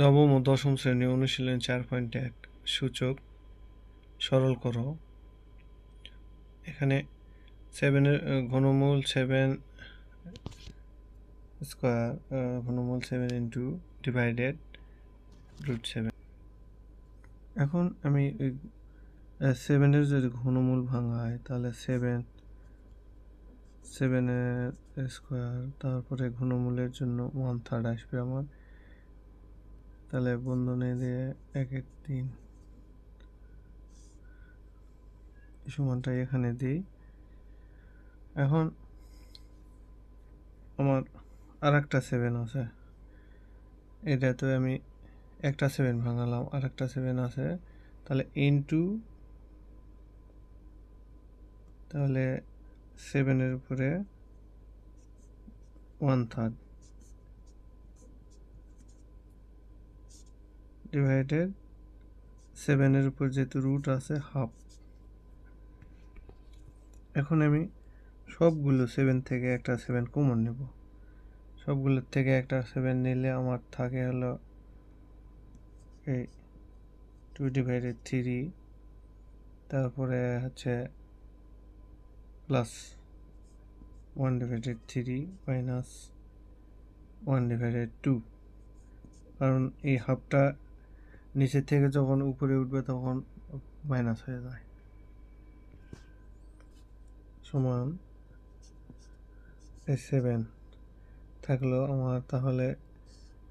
নবম ও দশম শ্রেণি অনুশীলন চার পয়েন্ট এক সূচক। সরল করো। এখানে সেভেনের ঘনমূল seven square ঘনমূল seven into divided root seven এখন আমি সেভেনের যদি ঘনমূল ভাঙা হয় তাহলে সেভেন সেভেনের স্কোয়ার তারপরে ঘনমূলের জন্য ওয়ান থার্ড আসবে আমার। তাহলে বন্ধনে দিয়ে এক এক তিন। সমানটা এখানে দিই। এখন আমার আর একটা সেভেন আছে এটাতে আমি একটা সেভেন ভাঙালাম আর একটা সেভেন আছে। তাহলে ইনটু তাহলে সেভেনের উপরে ওয়ান থার্ড ডিভাইডেড সেভেনের উপর যেহেতু রুট আছে হাফ এখন আমি সবগুলো সেভেন থেকে একটা সেভেন কমন নেব। সবগুলোর থেকে একটা সেভেন নিলে আমার থাকে হলো এই টু ডিভাইডেড থ্রি তারপরে হচ্ছে plus one divided three minus one divided two কারণ এই হাফটা নিচে থেকে যখন উপরে উঠবে তখন মাইনাস হয়ে যায়। সমান সেভেন থাকল আমার, তাহলে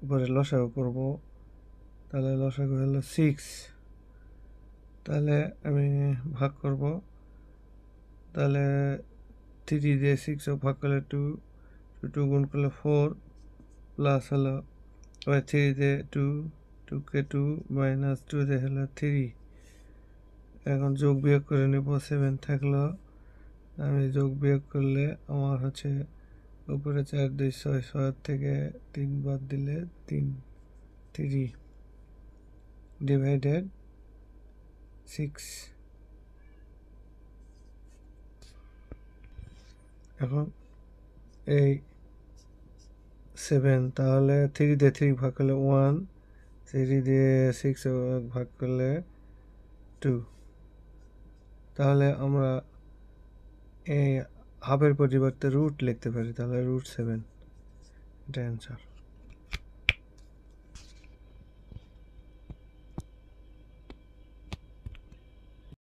উপরে লসাগু করব। তাহলে লসাগু হলো সিক্স তাহলে আমি ভাগ করব। তাহলে থ্রি দিয়ে সিক্স ভাগ করলে টু টু গুণ করলে ফোর প্লাস হলো থ্রি দিয়ে টু টু কে টু মাইনাস টু দিয়ে হলো থ্রি এখন যোগ বিয়োগ করে নেব সেভেন থাকল। আমি যোগ বিয়োগ করলে আমার হচ্ছে উপরে চার, দুই, ছয় ছয় থেকে তিন বাদ দিলে তিন থ্রি ডিভাইডেড সিক্স এখন এই সেভেন তাহলে থ্রি দিয়ে থ্রি ভাগ করলে ওয়ান থ্রি দিয়ে সিক্স ভাগ করলে টু তাহলে আমরা এই হাফের পরিবর্তে রুট লিখতে পারি, তাহলে রুট সেভেন এটা অ্যান্সার